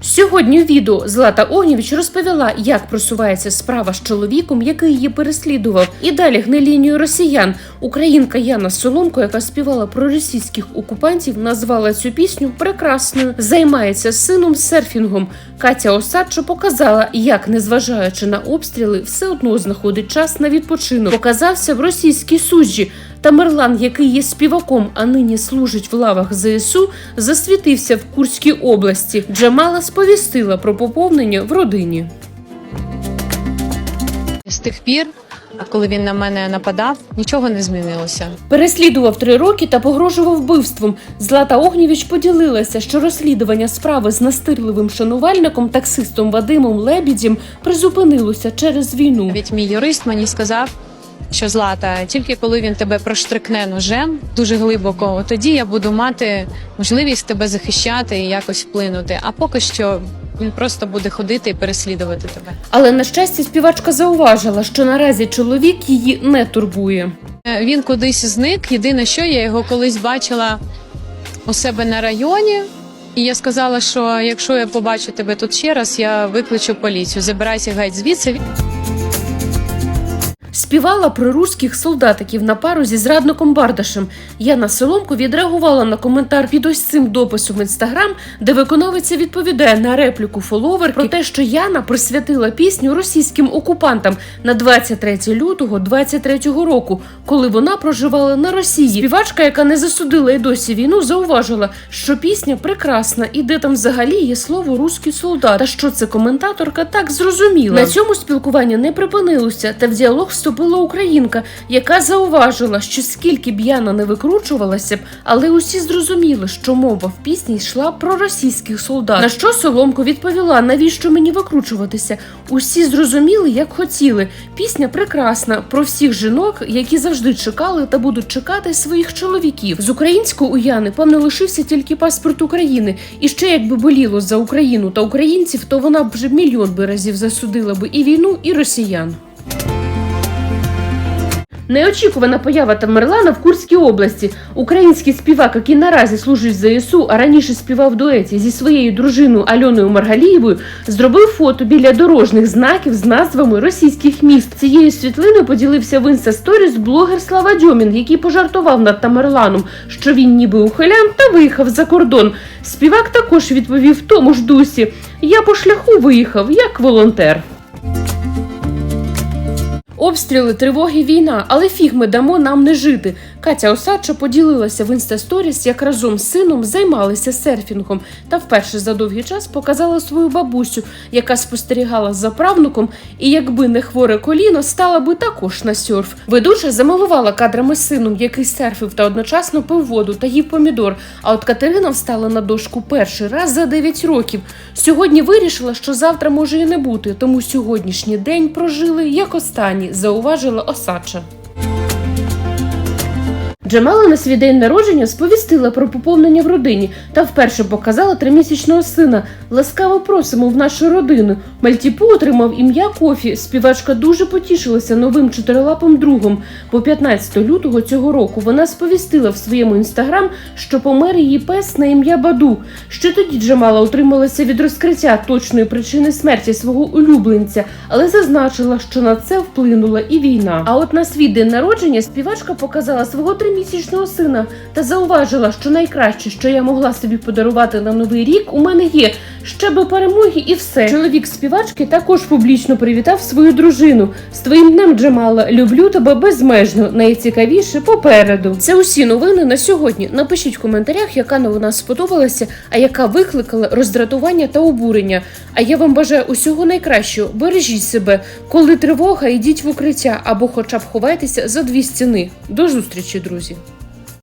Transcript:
Сьогодні у відео Злата Огнєвіч розповіла, як просувається справа з чоловіком, який її переслідував. І далі гне лінію росіян. Українка Яна Соломко, яка співала про російських окупантів, назвала цю пісню прекрасною. Займається сином серфінгом. Катя Осадчо показала, як, незважаючи на обстріли, все одно знаходить час на відпочинок. Показався в російській суджі. Тамерлан, який є співаком, а нині служить в лавах ЗСУ, засвітився в Курській області. Джамала сповістила про поповнення в родині. З тих пір, коли він на мене нападав, нічого не змінилося. Переслідував три роки та погрожував вбивством. Злата Огнєвіч поділилася, що розслідування справи з настирливим шанувальником, таксистом Вадимом Лебідєм призупинилося через війну. Навіть мій юрист мені сказав, що Злата, тільки коли він тебе проштрикне ножем дуже глибоко, тоді я буду мати можливість тебе захищати і якось вплинути. А поки що він просто буде ходити і переслідувати тебе. Але на щастя, співачка зауважила, що наразі чоловік її не турбує. Е, Він кудись зник. Єдине, що я його колись бачила у себе на районі. І я сказала, що якщо я побачу тебе тут ще раз, я викличу поліцію. Забирайся геть звідси. Співала про руських солдатиків на пару зі зрадником Бардашем. Яна Соломко відреагувала на коментар під ось цим дописом в інстаграм, де виконавиця відповідає на репліку фоловерки про те, що Яна присвятила пісню російським окупантам на 23 лютого 23 року, коли вона проживала на Росії. Співачка, яка не засудила й досі війну, зауважила, що пісня прекрасна, і де там взагалі є слово руський солдат. Та що це коментаторка так зрозуміла. На цьому спілкування не припинилося, та в діалог вступила українка, яка зауважила, що скільки б Яна не викручувалася б, але усі зрозуміли, що мова в пісні йшла про російських солдат. На що Соломко відповіла: навіщо мені викручуватися? Усі зрозуміли, як хотіли. Пісня прекрасна про всіх жінок, які завжди чекали та будуть чекати своїх чоловіків. З українського у Яни певно лишився тільки паспорт України. І ще якби боліло за Україну та українців, то вона б вже мільйон би разів засудила би і війну, і росіян. Неочікувана поява Тамерлана в Курській області. Український співак, який наразі служить в ЗСУ, а раніше співав в дуеті зі своєю дружиною Альоною Маргалієвою, зробив фото біля дорожніх знаків з назвами російських міст. Цією світлиною поділився в інстасторіс блогер Слава Дьомін, який пожартував над Тамерланом, що він ніби ухилян та виїхав за кордон. Співак також відповів в тому ж дусі: Я по шляху виїхав як волонтер. Обстріли, тривоги, війна, але фіг ми дамо нам не жити. Катя Осадча поділилася в інстасторіс, як разом з сином займалися серфінгом, та вперше за довгий час показала свою бабусю, яка спостерігала за правнуком, і якби не хворе коліно, стала би також на серф. Ведуча замалувала кадрами сином, який серфив та одночасно пив воду та їв помідор. А от Катерина встала на дошку перший раз за 9 років. Сьогодні вирішила, що завтра може і не бути, тому сьогоднішній день прожили як останній, зауважила Осадча. Джамала на свій день народження сповістила про поповнення в родині та вперше показала тримісячного сина. Ласкаво просимо в нашу родину. Мальтіпу отримав ім'я Кофі. Співачка дуже потішилася новим чотирилапим другом. По 15 лютого цього року вона сповістила в своєму інстаграм, що помер її пес на ім'я Баду. Ще тоді Джамала утрималася від розкриття точної причини смерті свого улюбленця, але зазначила, що на це вплинула і війна. А от на свій день народження співачка показала свого тримісячного сина та зауважила, що найкраще, що я могла собі подарувати на новий рік, у мене є ще би перемоги і все. Чоловік співачки також публічно привітав свою дружину. З твоїм днем Джамала люблю тебе безмежно. Найцікавіше попереду. Це усі новини на сьогодні. Напишіть в коментарях, яка новина сподобалася, а яка викликала роздратування та обурення. А я вам бажаю усього найкращого. Бережіть себе, коли тривога, йдіть в укриття або хоча б ховайтеся за дві стіни. До зустрічі, друзі.